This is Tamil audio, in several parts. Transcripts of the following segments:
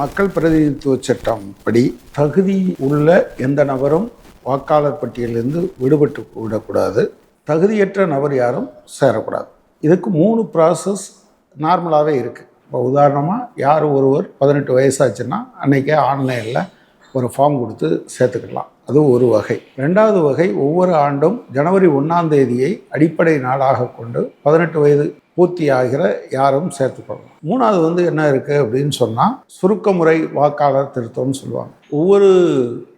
மக்கள் பிரதிநிதித்துவ சட்டம் படி தகுதி உள்ள எந்த நபரும் வாக்காளர் பட்டியலிருந்து விடுபட்டு விடக்கூடாது. தகுதியற்ற நபர் யாரும் சேரக்கூடாது. இதுக்கு மூணு ப்ராசஸ் நார்மலாகவே இருக்குது இப்போ உதாரணமாக யார் ஒருவர் பதினெட்டு வயசாச்சுன்னா அன்றைக்கே ஆன்லைனில் ஒரு ஃபார்ம் கொடுத்து சேர்த்துக்கலாம் அது ஒரு வகை. ரெண்டாவது வகை ஒவ்வொரு ஆண்டும் ஜனவரி ஒன்றாம் தேதியை அடிப்படை நாளாக கொண்டு பதினெட்டு வயது பூர்த்தி ஆகிற யாரும் சேர்த்துக்கணும் மூணாவது வந்து என்ன இருக்குது அப்படின்னு சொன்னால் சுருக்கமுறை வாக்காளர் திருத்தம்னு சொல்லுவாங்க. ஒவ்வொரு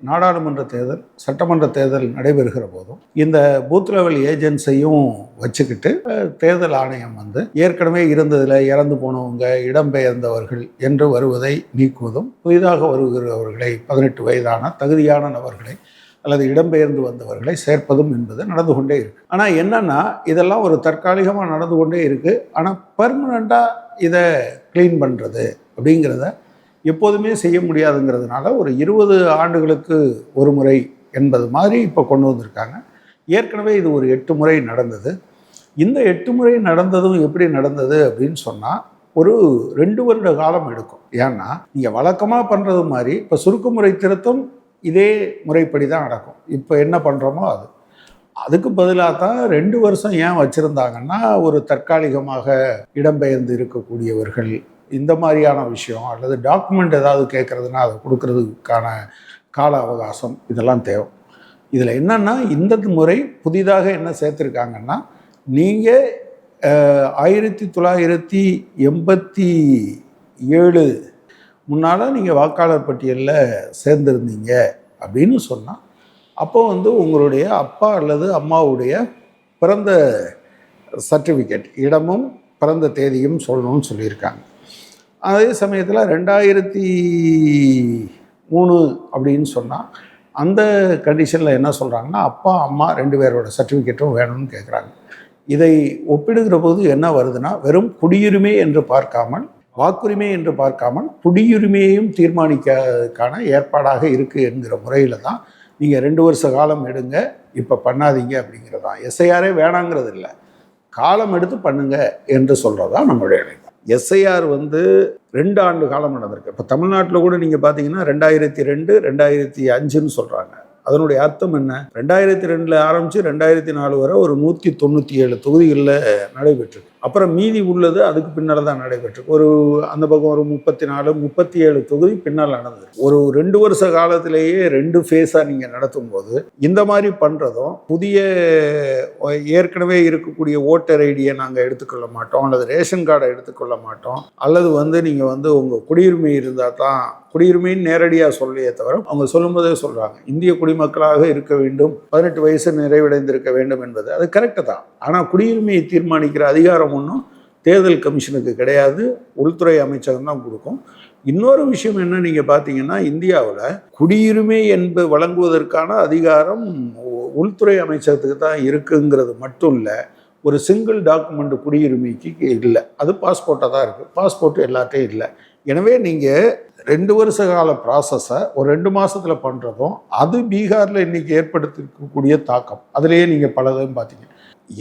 நாடாளுமன்ற தேர்தல் சட்டமன்ற தேர்தல் நடைபெறுகிற போதும் இந்த பூத் லெவல் ஏஜென்சியும் வச்சுக்கிட்டு தேர்தல் ஆணையம் வந்து ஏற்கனவே இருந்ததில் இறந்து போனவங்க இடம்பெயர்ந்தவர்கள் என்று வருவதை நீக்குவதும் புதிதாக வருகிறவர்களை பதினெட்டு வயதான தகுதியான நபர்களை அல்லது இடம்பெயர்ந்து வந்தவர்களை சேர்ப்பதும் என்பது நடந்து கொண்டே இருக்குது ஆனால் என்னன்னா இதெல்லாம் ஒரு தற்காலிகமாக நடந்து கொண்டே இருக்குது ஆனால் பர்மனண்ட்டாக இதை க்ளீன் பண்ணுறது அப்படிங்கிறத எப்போதுமே செய்ய முடியாதுங்கிறதுனால ஒரு இருபது ஆண்டுகளுக்கு ஒரு முறை என்பது மாதிரி இப்போ கொண்டு வந்திருக்காங்க. ஏற்கனவே இது ஒரு எட்டு முறை நடந்தது. இந்த எட்டு முறை நடந்ததும் எப்படி நடந்தது அப்படின்னு சொன்னால் ஒரு ரெண்டு வருட காலம் எடுக்கும். ஏன்னா நீங்கள் வழக்கமாக பண்ணுறது மாதிரி இப்போ சுருக்குமுறை திருத்தம் இதே முறைப்படி தான் நடக்கும். இப்போ என்ன பண்ணுறோமோ அது. அதுக்கு பதிலாக தான் ரெண்டு வருஷம் ஏன் வச்சுருந்தாங்கன்னா ஒரு தற்காலிகமாக இடம்பெயர்ந்து இருக்கக்கூடியவர்கள் இந்த மாதிரியான விஷயம் அல்லது டாக்குமெண்ட் ஏதாவது கேட்குறதுனா அதை கொடுக்கறதுக்கான கால அவகாசம் இதெல்லாம் தேவை. இதில் என்னென்னா இந்த முறை புதிதாக என்ன சேர்த்துருக்காங்கன்னா நீங்கள் ஆயிரத்தி தொள்ளாயிரத்தி எண்பத்தி ஏழு முன்னால் நீங்கள் வாக்காளர் பட்டியலில் சேர்ந்துருந்தீங்க அப்படின்னு சொன்னால் அப்போ வந்து உங்களுடைய அப்பா அல்லது அம்மாவுடைய பிறந்த சர்டிஃபிகேட் இடமும் பிறந்த தேதியும் சொல்லணும்னு சொல்லியிருக்காங்க. அதே சமயத்தில் ரெண்டாயிரத்தி மூணு அப்படின்னு சொன்னால் அந்த கண்டிஷனில் என்ன சொல்கிறாங்கன்னா அப்பா அம்மா ரெண்டு பேரோட சர்டிஃபிகேட்டும் வேணும்னு கேட்குறாங்க இதை ஒப்பிடுகிற போது என்ன வருதுன்னா வெறும் குடியுரிமை என்று பார்க்காமல் வாக்குரிமை என்று பார்க்காமல் குடியுரிமையையும் தீர்மானிக்கிறதுக்கான ஏற்பாடாக இருக்குது என்கிற முறையில் தான் நீங்கள் ரெண்டு வருஷ காலம் எடுங்க இப்போ பண்ணாதீங்க அப்படிங்கிறது தான். எஸ்ஐஆரே வேணாங்கிறது இல்லை. காலம் எடுத்து பண்ணுங்க என்று சொல்கிறது தான் நம்மளுடைய நிலைப்பாடு எஸ்ஐஆர் வந்து ரெண்டு ஆண்டு காலம் நடந்திருக்கு. இப்போ தமிழ்நாட்டில் கூட நீங்கள் பார்த்தீங்கன்னா ரெண்டாயிரத்தி ரெண்டு ரெண்டாயிரத்தி அஞ்சுன்னு சொல்கிறாங்க அதனுடைய அர்த்தம் என்ன? ரெண்டாயிரத்தி ரெண்டில் ஆரம்பித்து ரெண்டாயிரத்தி நாலு வரை ஒரு நூற்றி தொண்ணூற்றி ஏழு தொகுதிகளில் நடைபெற்றிருக்கு. அப்புறம் மீதி உள்ளது அதுக்கு பின்னால் தான் நடைபெற்று ஒரு அந்த பக்கம் ஒரு முப்பத்தி நாலு முப்பத்தி ஏழு தொகுதி பின்னால் நடந்தது. ஒரு ரெண்டு வருஷ காலத்திலேயே ரெண்டு ஃபேஸாக நீங்கள் நடத்தும் போது இந்த மாதிரி பண்ணுறதும் புதிய ஏற்கனவே இருக்கக்கூடிய ஓட்டர் ஐடியை நாங்கள் எடுத்துக்கொள்ள மாட்டோம் அல்லது ரேஷன் கார்டை எடுத்துக்கொள்ள மாட்டோம் அல்லது வந்து நீங்கள் வந்து உங்கள் குடியுரிமை இருந்தால் தான் குடியுரிமைன்னு நேரடியாக சொல்லியே தவிர அவங்க சொல்லும்போதே சொல்கிறாங்க இந்திய குடிமக்களாக இருக்க வேண்டும் பதினெட்டு வயசு நிறைவடைந்திருக்க வேண்டும் என்பது அது கரெக்டு தான். ஆனால் குடியுரிமையை தீர்மானிக்கிற அதிகாரம் ஒன்றும் தேர்தல் கமிஷனுக்கு கிடையாது உள்துறை அமைச்சகம் தான் கொடுக்கும். இன்னொரு விஷயம் என்ன நீங்கள் பார்த்தீங்கன்னா இந்தியாவில் குடியுரிமை என்பது வழங்குவதற்கான அதிகாரம் உள்துறை அமைச்சகத்துக்கு தான் இருக்குங்கிறது மட்டும் இல்லை ஒரு சிங்கிள் டாக்குமெண்ட் குடியுரிமைக்கு இல்லை. அது பாஸ்போர்ட்டாக தான் இருக்குது பாஸ்போர்ட் எல்லாத்தையும் இல்லை. எனவே நீங்கள் ரெண்டு வருஷ கால ப்ராசஸை ஒரு ரெண்டு மாதத்தில் பண்ணுறதும் அது பீகாரில் இன்றைக்கி ஏற்படுத்திருக்கக்கூடிய தாக்கம். அதுலேயே நீங்கள் பலதையும் பார்த்தீங்க.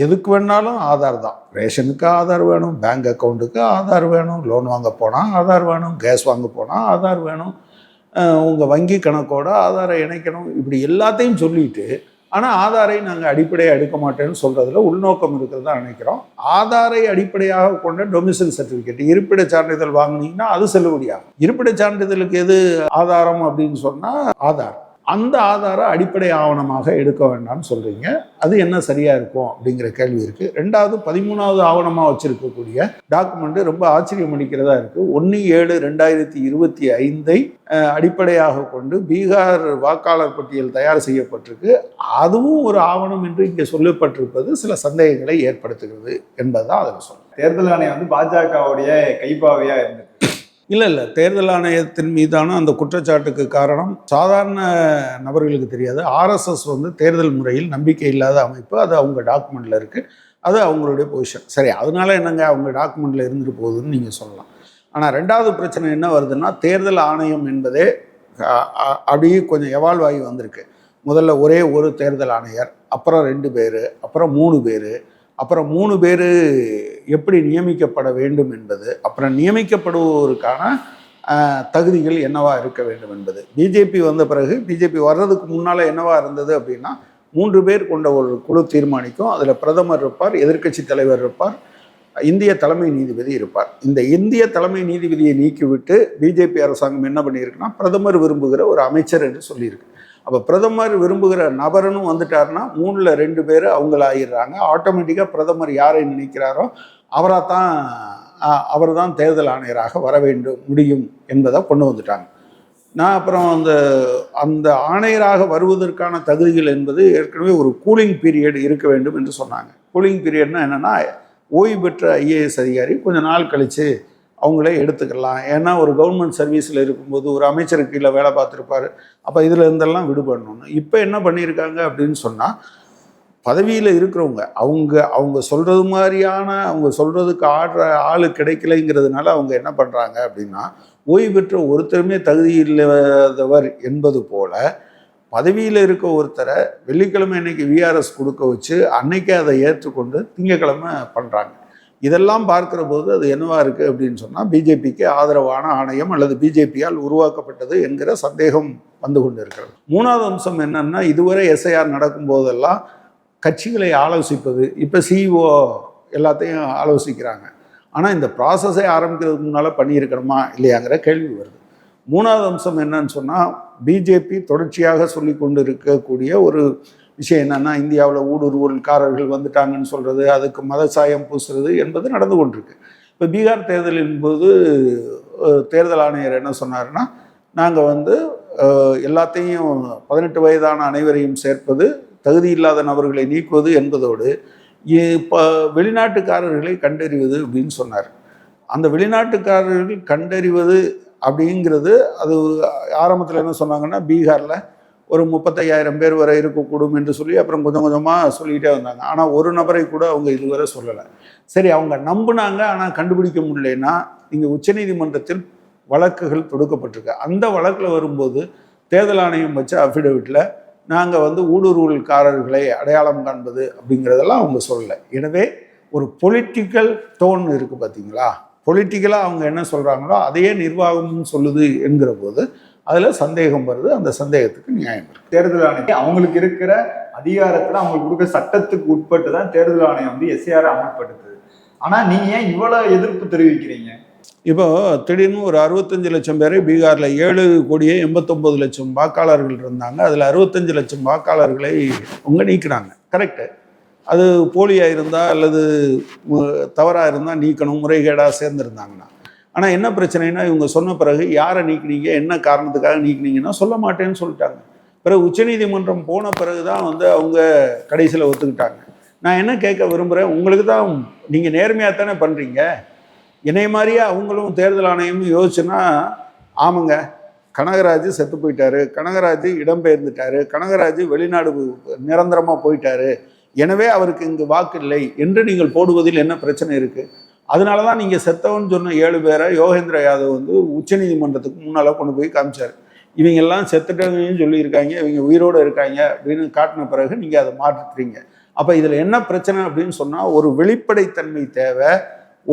எதுக்கு வேணாலும் ஆதார் தான். ரேஷனுக்கு ஆதார் வேணும் பேங்க் அக்கௌண்ட்டுக்கு ஆதார் வேணும் லோன் வாங்க போனால் ஆதார் வேணும் கேஸ் வாங்க போனால் ஆதார் வேணும் உங்கள் வங்கி கணக்கோட ஆதாரை இணைக்கணும் இப்படி எல்லாத்தையும் சொல்லிட்டு ஆனால் ஆதாரை நாங்கள் அடிப்படையாக எடுக்க மாட்டேன்னு சொல்கிறதுல உள்நோக்கம் இருக்கிறதா நினைக்கிறோம். ஆதாரை அடிப்படையாக கொண்ட டொமிசைல் சர்டிஃபிகேட் இருப்பிட சான்றிதழ் வாங்கினீங்கன்னா அது செல்லுபடியாகும். இருப்பிட சான்றிதழுக்கு எது ஆதாரம் அப்படின்னு சொன்னால் ஆதார். அந்த ஆதார அடிப்படை ஆவணமாக எடுக்க வேண்டாம்னு சொல்கிறீங்க அது என்ன சரியாக இருக்கும் அப்படிங்கிற கேள்வி இருக்குது ரெண்டாவது பதிமூணாவது ஆவணமாக வச்சுருக்கக்கூடிய டாக்குமெண்ட்டு ரொம்ப ஆச்சரியம் அளிக்கிறதா இருக்குது ஒன்று ஏழு ரெண்டாயிரத்தி இருபத்தி ஐந்தை அடிப்படையாக கொண்டு பீகார் வாக்காளர் பட்டியல் தயார் செய்யப்பட்டிருக்கு. அதுவும் ஒரு ஆவணம் என்று இங்கே சொல்லப்பட்டிருப்பது சில சந்தேகங்களை ஏற்படுத்துகிறது என்பதுதான் அதில் சொல்றேன். தேர்தல் ஆணையம் வந்து பாஜகவுடைய கைப்பாவையாக இருந்தது. இல்லை இல்லை. தேர்தல் ஆணையத்தின் மீதான அந்த குற்றச்சாட்டுக்கு காரணம் சாதாரண நபர்களுக்கு தெரியாது. ஆர்எஸ்எஸ் வந்து தேர்தல் முறையில் நம்பிக்கை இல்லாத அமைப்பு. அது அவங்க டாக்குமெண்ட்டில் இருக்குது அது அவங்களுடைய பொசிஷன் சரி அதனால என்னங்க அவங்க டாக்குமெண்ட்டில் இருந்துட்டு போகுதுன்னு நீங்கள் சொல்லலாம். ஆனால் ரெண்டாவது பிரச்சனை என்ன வருதுன்னா தேர்தல் ஆணையம் என்பதே அப்படியே கொஞ்சம் எவால்வ் ஆகி வந்திருக்கு. முதல்ல ஒரே ஒரு தேர்தல் ஆணையர் அப்புறம் ரெண்டு பேர் அப்புறம் மூணு பேர் அப்புறம் மூணு பேர் எப்படி நியமிக்கப்பட வேண்டும் என்பது அப்புறம் நியமிக்கப்படுவோருக்கான தகுதிகள் என்னவா இருக்க வேண்டும் என்பது. பிஜேபி வந்த பிறகு பிஜேபி வர்றதுக்கு முன்னால் என்னவா இருந்தது அப்படின்னா மூன்று பேர் கொண்ட ஒரு குழு தீர்மானிக்கும். அதில் பிரதமர் இருப்பார் எதிர்க்கட்சி தலைவர் இருப்பார் இந்திய தலைமை நீதிபதி இருப்பார். இந்த இந்திய தலைமை நீதிபதியை நீக்கிவிட்டு பிஜேபி அரசாங்கம் என்ன பண்ணியிருக்குன்னா பிரதமர் விரும்புகிற ஒரு அமைச்சர் என்று சொல்லியிருக்கு. அப்போ பிரதமர் விரும்புகிற நபர்னு வந்துட்டாருன்னா மூணில் ரெண்டு பேர் அவங்கள ஆயிடுறாங்க. ஆட்டோமேட்டிக்காக பிரதமர் யாரை நினைக்கிறாரோ அவராக தான் அவர் தான் தேர்தல் ஆணையராக வர வேண்டும் முடியும் என்பதை கொண்டு வந்துட்டாங்க. நான் அப்புறம் அந்த அந்த ஆணையராக வருவதற்கான தகுதிகள் என்பது ஏற்கனவே ஒரு கூலிங் பீரியட் இருக்க வேண்டும் என்று சொன்னாங்க. கூலிங் பீரியட்னா என்னென்னா ஓய்வு பெற்ற ஐஏஎஸ் அதிகாரி கொஞ்சம் நாள் கழித்து அவங்களே எடுத்துக்கலாம். ஏன்னா ஒரு கவர்மெண்ட் சர்வீஸில் இருக்கும்போது ஒரு அமைச்சருக்கு கீழே வேலை பார்த்துருப்பாரு. அப்போ இதில் இருந்தெல்லாம் விடுபடணும்னு. இப்போ என்ன பண்ணியிருக்காங்க அப்படின்னு சொன்னால் பதவியில் இருக்கிறவங்க அவங்க அவங்க சொல்கிறது மாதிரியான அவங்க சொல்கிறதுக்கு ஆடுற ஆள் கிடைக்கலைங்கிறதுனால அவங்க என்ன பண்ணுறாங்க அப்படின்னா ஓய்வு பெற்ற ஒருத்தருமே தகுதி இல்லாதவர் என்பது போல பதவியில் இருக்க ஒருத்தரை வெள்ளிக்கிழமை இன்னைக்கு விஆர்எஸ் கொடுக்க வச்சு அன்னைக்கே அதை ஏற்றுக்கொண்டு திங்கக்கிழமை பண்ணுறாங்க இதெல்லாம் பார்க்கிற போது அது என்னவா இருக்குது அப்படின்னு சொன்னால் பிஜேபிக்கு ஆதரவான ஆணையம் அல்லது பிஜேபியால் உருவாக்கப்பட்டது என்கிற சந்தேகம் வந்து கொண்டு இருக்கிறது மூணாவது அம்சம் என்னன்னா இதுவரை எஸ்ஐஆர் நடக்கும் போதெல்லாம் கட்சிகளை ஆலோசிப்பது இப்போ சிஇஓ எல்லாத்தையும் ஆலோசிக்கிறாங்க. ஆனால் இந்த ப்ராசஸை ஆரம்பிக்கிறதுக்கு முன்னால் பண்ணியிருக்கணுமா இல்லையாங்கிற கேள்வி வருது. மூணாவது அம்சம் என்னன்னு சொன்னால் பிஜேபி தொடர்ச்சியாக சொல்லி கொண்டு இருக்கக்கூடிய ஒரு விஷயம் என்னன்னா இந்தியாவில் ஊடுருவல்காரர்கள் வந்துட்டாங்கன்னு சொல்கிறது அதுக்கு மத சாயம் பூசுறது என்பது நடந்து கொண்டிருக்கு. இப்போ பீகார் தேர்தலின் போது தேர்தல் ஆணையர் என்ன சொன்னார்னா நாங்கள் வந்து எல்லாத்தையும் பதினெட்டு வயதான அனைவரையும் சேர்ப்பது தகுதி இல்லாத நபர்களை நீக்குவது என்பதோடு இப்போ வெளிநாட்டுக்காரர்களை கண்டறிவது அப்படின்னு சொன்னார். அந்த வெளிநாட்டுக்காரர்கள் கண்டறிவது அப்படிங்கிறது அது ஆரம்பத்தில் என்ன சொன்னாங்கன்னா பீகாரில் ஒரு முப்பத்தையாயிரம் பேர் வரை இருக்கக்கூடும் என்று சொல்லி அப்புறம் கொஞ்சம் கொஞ்சமாக சொல்லிக்கிட்டே வந்தாங்க. ஆனால் ஒரு நபரை கூட அவங்க இதுவரை சொல்லலை. சரி அவங்க நம்புனாங்க ஆனால் கண்டுபிடிக்க முடியலன்னா இங்கே உச்சநீதிமன்றத்தில் வழக்குகள் தொடுக்கப்பட்டிருக்கு. அந்த வழக்கில் வரும்போது தேர்தல் ஆணையம் வச்ச அஃபிடவிட்டில் நாங்கள் வந்து ஊடுருவல்காரர்களை அடையாளம் காண்பது அப்படிங்கிறதெல்லாம் அவங்க சொல்லலை. எனவே ஒரு பொலிட்டிக்கல் டோன் இருக்குது பார்த்தீங்களா பொலிட்டிக்கலாக அவங்க என்ன சொல்கிறாங்களோ அதையே நிர்வாகம்னு சொல்லுது என்கிற போது அதில் சந்தேகம் வருது அந்த சந்தேகத்துக்கு நியாயம் இருக்கு. தேர்தல் ஆணையம் அவங்களுக்கு இருக்கிற அதிகாரத்துல அவங்களுக்கு கொடுக்க சட்டத்துக்கு உட்பட்டு தான் தேர்தல் ஆணையம் வந்து எஸ்ஏஆர் அமல்படுத்துது. ஆனா நீங்க ஏன் இவ்வளவு எதிர்ப்பு தெரிவிக்கிறீங்க? இப்போ திடீர்னு ஒரு அறுபத்தஞ்சு லட்சம் பேரை பீகாரில் ஏழு கோடியே எண்பத்தொம்பது லட்சம் வாக்காளர்கள் இருந்தாங்க. அதில் அறுபத்தஞ்சு லட்சம் வாக்காளர்களை அவங்க நீக்கினாங்க. கரெக்டு அது போலியாக இருந்தால் அல்லது தவறாக இருந்தால் நீக்கணும் முறைகேடாக சேர்ந்துருந்தாங்கன்னா. ஆனால் என்ன பிரச்சனைனா இவங்க சொன்ன பிறகு யாரை நீக்கினீங்க என்ன காரணத்துக்காக நீக்கினீங்கன்னா சொல்ல மாட்டேன்னு சொல்லிட்டாங்க. பிறகு உச்சநீதிமன்றம் போன பிறகு தான் வந்து அவங்க கடைசியில் ஒத்துக்கிட்டாங்க. நான் என்ன கேட்க விரும்புகிறேன் உங்களுக்கு தான் நீங்கள் நேர்மையாக தானே பண்ணுறீங்க என்னை மாதிரியே அவங்களும் தேர்தல் ஆணையம் யோசிச்சுன்னா ஆமாங்க கனகராஜ் செத்து போயிட்டாரு கனகராஜ் இடம்பெயர்ந்துட்டாரு கனகராஜ் வெளிநாடு நிரந்தரமாக போயிட்டாரு. எனவே அவருக்கு இங்கு வாக்கு இல்லை என்று நீங்கள் போடுவதில் என்ன பிரச்சனை இருக்குது அதனால தான் நீங்கள் செத்தவன் சொன்ன ஏழு பேரை யோகேந்திர யாதவ் வந்து உச்சநீதிமன்றத்துக்கு முன்னால் கொண்டு போய் காமிச்சார். இவங்க எல்லாம் செத்துட்டவங்கன்னு சொல்லியிருக்காங்க இவங்க உயிரோடு இருக்காங்க அப்படின்னு காட்டின பிறகு நீங்கள் அதை மாற்றுறீங்க. அப்போ இதில் என்ன பிரச்சனை அப்படின்னு சொன்னால் ஒரு வெளிப்படைத்தன்மை தேவை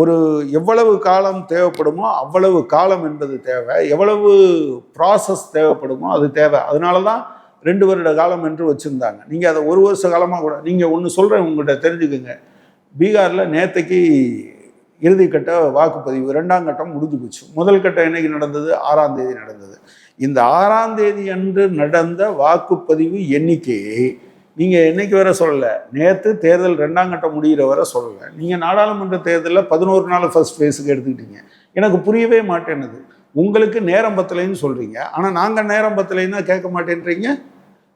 ஒரு எவ்வளவு காலம் தேவைப்படுமோ அவ்வளவு காலம் என்பது தேவை எவ்வளவு ப்ராசஸ் தேவைப்படுமோ அது தேவை. அதனால தான் ரெண்டு வருட காலம் என்று வச்சுருந்தாங்க. நீங்கள் அதை ஒரு வருஷ காலமாக கூட நீங்கள் ஒன்று சொல்கிறேன் உங்கள்கிட்ட தெரிஞ்சுக்குங்க. பீகாரில் நேற்றுக்கு இறுதிக்கட்ட வாக்குப்பதிவு ரெண்டாம் கட்டம் முடிஞ்சு போச்சு. முதல் கட்டம் என்னைக்கு நடந்தது? ஆறாம் தேதி நடந்தது. இந்த ஆறாம் தேதி அன்று நடந்த வாக்குப்பதிவு எண்ணிக்கையை நீங்கள் என்னைக்கு வர சொல்லலை? நேற்று தேர்தல் ரெண்டாம் கட்டம் முடிகிற வரை சொல்லலை. நீங்கள் நாடாளுமன்ற தேர்தலில் பதினோரு நாள் ஃபர்ஸ்ட் ஃபேஸுக்கு எடுத்துக்கிட்டீங்க. எனக்கு புரியவே மாட்டேன்னுது. உங்களுக்கு நேரம் பத்தலைன்னு சொல்கிறீங்க ஆனால் நாங்கள் நேரம் பத்தலைன்னா கேட்க மாட்டேன்றீங்க?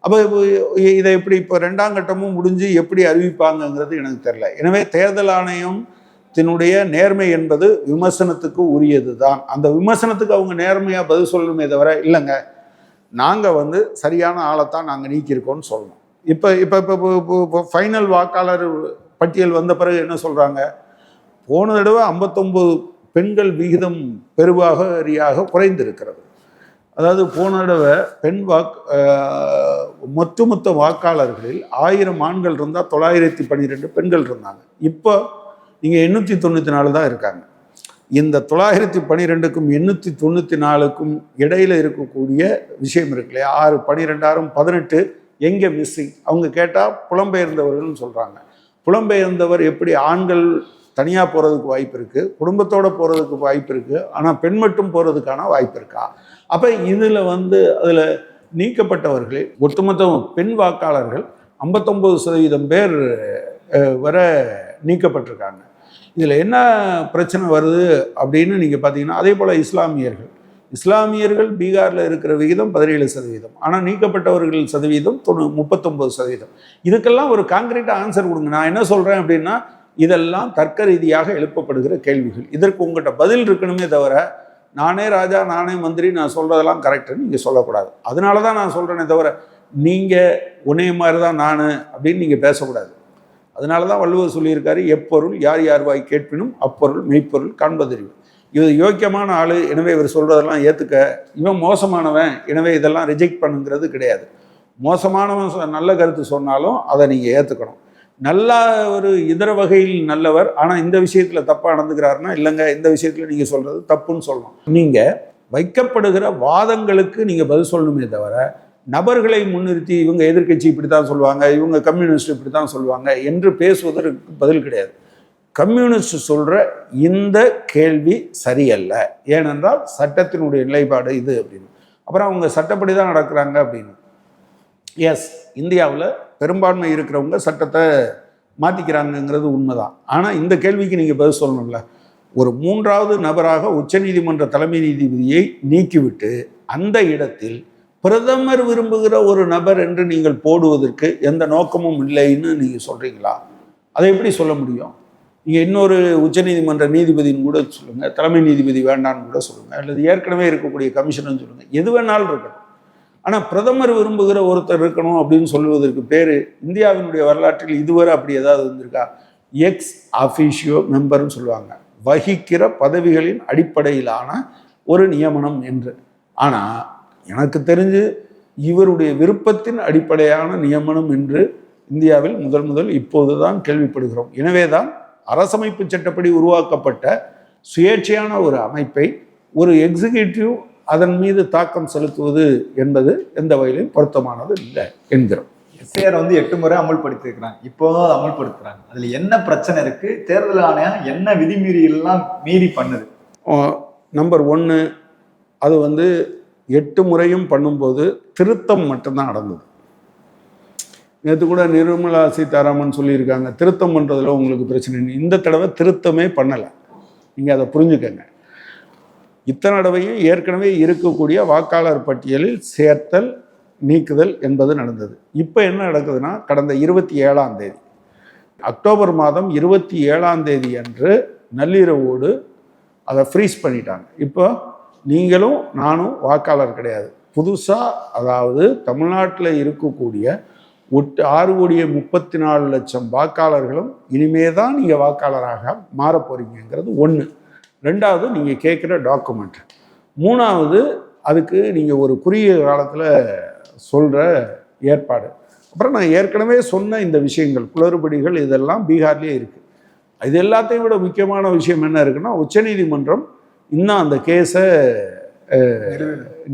அப்போ இதை எப்படி இப்போ ரெண்டாம் கட்டமும் முடிஞ்சு எப்படி அறிவிப்பாங்கங்கிறது எனக்கு தெரில எனவே தேர்தல் ஆணையம் தினுடைய நேர்மை என்பது விமர்சனத்துக்கு உரியது தான் அந்த விமர்சனத்துக்கு அவங்க நேர்மையாக பதில் சொல்லணுமே தவிர இல்லைங்க. நாங்கள் வந்து சரியான ஆளைத்தான் நாங்கள் நீக்கியிருக்கோம்னு சொல்லணும். இப்போ இப்போ இப்போ இப்போ ஃபைனல் வாக்காளர் பட்டியல் வந்த பிறகு என்ன சொல்கிறாங்க போன தடவை ஐம்பத்தொம்பது பெண்கள் விகிதம் பெருவாக அறியாக குறைந்திருக்கிறது. அதாவது போன தடவை பெண் வாக் மொத்த மொத்த வாக்காளர்களில் ஆயிரம் ஆண்கள் இருந்தால் தொள்ளாயிரத்தி பன்னிரெண்டு பெண்கள் இருந்தாங்க. இப்போ இங்கே எண்ணூற்றி தொண்ணூற்றி நாலு தான் இருக்காங்க. இந்த தொள்ளாயிரத்தி பன்னிரெண்டுக்கும் எண்ணூற்றி தொண்ணூற்றி நாலுக்கும் இடையில இருக்கக்கூடிய விஷயம் இருக்கு இல்லையா? ஆறு பன்னிரெண்டாயிரம் பதினெட்டு எங்கே மிஸ்ஸிங் அவங்க கேட்டால் புலம்பெயர்ந்தவர்கள்னு சொல்கிறாங்க புலம்பெயர்ந்தவர் எப்படி ஆண்கள் தனியாக போகிறதுக்கு வாய்ப்பு இருக்குது குடும்பத்தோடு போகிறதுக்கு வாய்ப்பு இருக்குது ஆனால் பெண் மட்டும் போகிறதுக்கான வாய்ப்பு இருக்கா? அப்போ இதில் வந்து அதில் நீக்கப்பட்டவர்களே ஒட்டுமொத்த பெண் வாக்காளர்கள் ஐம்பத்தொம்பது சதவீதம் பேர் வர நீக்கப்பட்டிருக்காங்க. இதில் என்ன பிரச்சனை வருது அப்படின்னு நீங்கள் பார்த்தீங்கன்னா அதே போல் இஸ்லாமியர்கள். இஸ்லாமியர்கள் பீகாரில் இருக்கிற விகிதம் பதினேழு சதவீதம். ஆனால் நீக்கப்பட்டவர்கள் சதவீதம் தொண்ணூ முப்பத்தொம்பது சதவீதம். இதுக்கெல்லாம் ஒரு காங்கிரீட்டாக ஆன்சர் கொடுங்க. நான் என்ன சொல்கிறேன் அப்படின்னா இதெல்லாம் தர்க்க ரீதியாக எழுப்பப்படுகிற கேள்விகள். இதற்கு உங்கள்கிட்ட பதில் இருக்கணுமே தவிர நானே ராஜா நானே மந்திரி நான் சொல்கிறதெல்லாம் கரெக்டுன்னு நீங்கள் சொல்லக்கூடாது. அதனால தான் நான் சொல்கிறேனே தவிர நீங்கள் உன்னைய மாதிரி தான் நான் அப்படின்னு நீங்கள் பேசக்கூடாது. அதனால தான் வள்ளுவர் சொல்லியிருக்காரு எப்பொருள் யார் யார் வாய் கேட்பினும் அப்பொருள் மெய்ப்பொருள் காண்பதறிவு. இது யோக்கியமான ஆள் எனவே இவர் சொல்கிறதெல்லாம் ஏற்றுக்க இவன் மோசமானவன் எனவே இதெல்லாம் ரிஜெக்ட் பண்ணுங்கிறது கிடையாது. மோசமானவன் சொ- நல்ல கருத்து சொன்னாலும் அதை நீங்கள் ஏற்றுக்கணும் நல்ல ஒரு இதர வகையில் நல்லவர் ஆனால் இந்த விஷயத்தில் தப்பாக நடந்துக்கிறாருன்னா இல்லைங்க இந்த விஷயத்தில் நீங்கள் சொல்கிறது தப்புன்னு சொல்லணும். நீங்கள் வைக்கப்படுகிற வாதங்களுக்கு நீங்கள் பதில் சொல்லணுமே தவிர நபர்களை முன்னிறுத்தி இவங்க எதிர்க்கட்சி இப்படி தான் சொல்லுவாங்க இவங்க கம்யூனிஸ்ட் இப்படி தான் சொல்லுவாங்க என்று பேசுவதற்கு பதில் கிடையாது. கம்யூனிஸ்ட் சொல்கிற இந்த கேள்வி சரியல்ல. ஏனென்றால் சட்டத்தினுடைய நிலைப்பாடு இது அப்படின்னு. அப்புறம் அவங்க சட்டப்படி தான் நடக்கிறாங்க அப்படின்னு. எஸ் இந்தியாவில் பெரும்பான்மை இருக்கிறவங்க சட்டத்தை மாற்றிக்கிறாங்கங்கிறது உண்மைதான். ஆனால் இந்த கேள்விக்கு நீங்கள் பதில் சொல்லணும்ல. ஒரு மூன்றாவது நபராக உச்சநீதிமன்ற தலைமை நீதிபதியை நீக்கிவிட்டு அந்த இடத்தில் பிரதமர் விரும்புகிற ஒரு நபர் என்று நீங்கள் போடுவதற்கு எந்த நோக்கமும் இல்லைன்னு நீங்கள் சொல்கிறீங்களா அதை எப்படி சொல்ல முடியும்? நீங்கள் இன்னொரு உச்சநீதிமன்ற நீதிபதின்னு கூட சொல்லுங்கள் தலைமை நீதிபதி வேண்டான்னு கூட சொல்லுங்கள் அல்லது ஏற்கனவே இருக்கக்கூடிய கமிஷன் சொல்லுங்கள் எது வேணாலும் இருக்கட்டும். ஆனால் பிரதமர் விரும்புகிற ஒருத்தர் இருக்கணும் அப்படின்னு சொல்லுவதற்கு பேர் இந்தியாவினுடைய வரலாற்றில் இதுவரை அப்படி ஏதாவது வந்திருக்கா எக்ஸ் அஃபிஷியோ மெம்பர்னு சொல்லுவாங்க. வகிக்கிற பதவிகளின் அடிப்படையிலான ஒரு நியமனம் என்று. ஆனால் எனக்கு தெரிஞ்சு இவருடைய விருப்பத்தின் அடிப்படையான நியமனம் என்று இந்தியாவில் முதல் முதல் இப்போது தான் கேள்விப்படுகிறோம். எனவே தான் அரசமைப்பு சட்டப்படி உருவாக்கப்பட்ட சுயேட்சையான ஒரு அமைப்பை ஒரு எக்ஸிகியூட்டிவ் அதன் மீது தாக்கம் செலுத்துவது என்பது எந்த வகையிலும் பொருத்தமானது இல்லை என்கிறோம். எஸ்ஐஆர் வந்து எட்டு முறை அமல்படுத்திருக்கிறாங்க இப்போதும் அதை அமல்படுத்துறாங்க. அதுல என்ன பிரச்சனை இருக்கு? தேர்தல் ஆணையம் என்ன விதிமீறலாம் மீறி பண்ணுது? நம்பர் ஒன்று அது வந்து எட்டு முறையும் பண்ணும்போது திருத்தம் மட்டும்தான் நடந்தது. நேற்று கூட நிர்மலா சீதாராமன் சொல்லியிருக்காங்க திருத்தம் பண்ணுறதுல உங்களுக்கு பிரச்சனை இந்த தடவை திருத்தமே பண்ணலை. நீங்கள் அதை புரிஞ்சுக்கங்க. இத்தனை தடவையும் ஏற்கனவே இருக்கக்கூடிய வாக்காளர் பட்டியலில் சேர்த்தல் நீக்குதல் என்பது நடந்தது. இப்போ என்ன நடக்குதுன்னா கடந்த இருபத்தி ஏழாம் தேதி அக்டோபர் மாதம் இருபத்தி ஏழாம் தேதி அன்று நள்ளிரவோடு அதை ஃப்ரீஸ் பண்ணிட்டாங்க. இப்போ நீங்களும் நானும் வாக்காளர் கிடையாது. புதுசாக அதாவது தமிழ்நாட்டில் இருக்கக்கூடிய ஒட்டு ஆறு கோடியே முப்பத்தி நாலு லட்சம் வாக்காளர்களும் இனிமே தான் நீங்கள் வாக்காளராக மாறப் போறீங்கங்கிறது ஒன்று ரெண்டாவது நீங்கள் கேட்குற டாக்குமெண்ட் மூணாவது அதுக்கு நீங்கள் ஒரு குறுகிய காலத்தில் சொல்கிற ஏற்பாடு. அப்புறம் நான் ஏற்கனவே சொன்ன இந்த விஷயங்கள் குளறுபடிகள் இதெல்லாம் பீகார்லேயே இருக்குது இது எல்லாத்தையும் விட முக்கியமான விஷயம் என்ன இருக்குன்னா உச்சநீதிமன்றம் இன்னும் அந்த கேஸை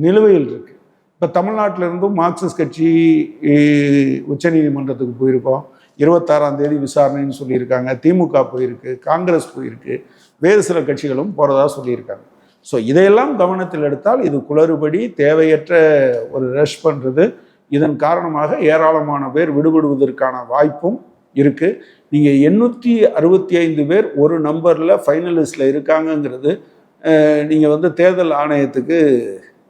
நிலுவையில். இருக்கு. இப்போ தமிழ்நாட்டில் இருந்தும் மார்க்சிஸ்ட் கட்சி அஹ், உச்சநீதிமன்றத்துக்கு போயிருக்கோம். இருபத்தாறாம் தேதி விசாரணைன்னு சொல்லியிருக்காங்க. திமுக போயிருக்கு காங்கிரஸ் போயிருக்கு வேறு சில கட்சிகளும் போகிறதா சொல்லியிருக்காங்க. ஸோ இதையெல்லாம் கவனத்தில் எடுத்தால் இது குளறுபடி தேவையற்ற ஒரு ரஷ் பண்ணுறது இதன் காரணமாக ஏராளமான பேர் விடுபடுவதற்கான வாய்ப்பும் இருக்குது நீங்கள் எண்ணூற்றி அறுபத்தி ஐந்து பேர் ஒரு நம்பரில் ஃபைனலிஸ்டில் இருக்காங்கங்கிறது நீங்கள் வந்து தேர்தல் ஆணையத்துக்கு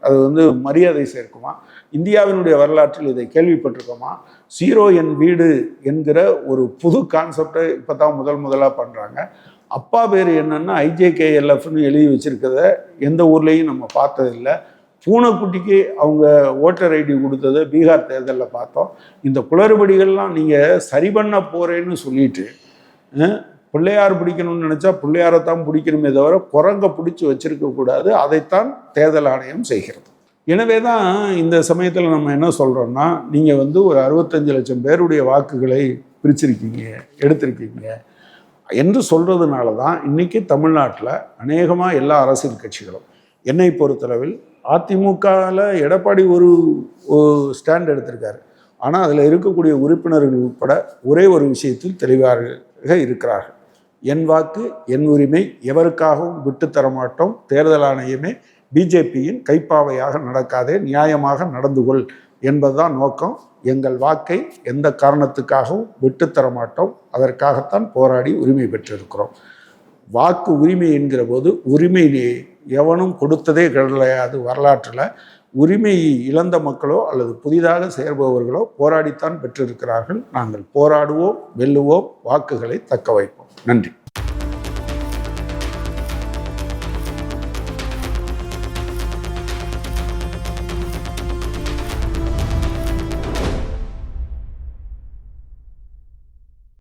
அது வந்து மரியாதை சேர்க்குமா? இந்தியாவினுடைய வரலாற்றில் இதை கேள்விப்பட்டிருக்கோமா? சீரோ என் வீடு என்கிற ஒரு புது கான்செப்டை இப்போ தான் முதல் முதலாக பண்ணுறாங்க அப்பா பேர் என்னென்னா ஐஜேகேஎல்எஃப்னு எழுதி வச்சுருக்கத எந்த ஊர்லேயும் நம்ம பார்த்ததில்லை. பூனைக்குட்டிக்கு அவங்க ஓட்டர் ஐடி கொடுத்ததை பீகார் தேர்தலில் பார்த்தோம். இந்த குளறுபடிகள்லாம் நீங்கள் சரி பண்ண போகிறேன்னு சொல்லிட்டு பிள்ளையார் பிடிக்கணும்னு நினச்சா பிள்ளையாரைத்தான் பிடிக்கணுமே தவிர குரங்கை பிடிச்சி வச்சுருக்கக்கூடாது அதைத்தான் தேர்தல் ஆணையம் செய்கிறது. எனவே தான் இந்த சமயத்தில் நம்ம என்ன சொல்கிறோம்னா நீங்கள் வந்து ஒரு அறுபத்தஞ்சு லட்சம் பேருடைய வாக்குகளை பிரிச்சிருக்கீங்க எடுத்திருக்கீங்க என்று சொல்கிறதுனால தான் இன்னைக்கு தமிழ்நாட்டில் அநேகமாக எல்லா அரசியல் கட்சிகளும் என்னை பொறுத்தளவில் அதிமுகவில் எடப்பாடி ஒரு ஸ்டாண்ட் எடுத்திருக்காரு. ஆனால் அதில் இருக்கக்கூடிய உறுப்பினர்கள் உட்பட ஒரே ஒரு விஷயத்தில் தெளிவாக இருக்கிறார்கள். என் வாக்கு என் உரிமை எவருக்காகவும் விட்டுத்தர மாட்டோம் தேர்தல் ஆணையமே பிஜேபியின் கைப்பாவையாக நடக்காதே நியாயமாக நடந்து கொள் என்பதுதான் நோக்கம். எங்கள் வாக்கை எந்த காரணத்துக்காகவும் விட்டுத்தர மாட்டோம் அதற்காகத்தான் போராடி உரிமை பெற்றிருக்கிறோம். வாக்கு உரிமை என்கிற போது உரிமை எவனும் கொடுத்ததே கிடையாது வரலாற்றில். உரிமையை இழந்த மக்களோ அல்லது புதிதாக சேர்பவர்களோ போராடித்தான் பெற்றிருக்கிறார்கள். நாங்கள் போராடுவோம் வெல்லுவோம் வாக்குகளை தக்க வைப்போம். நன்றி.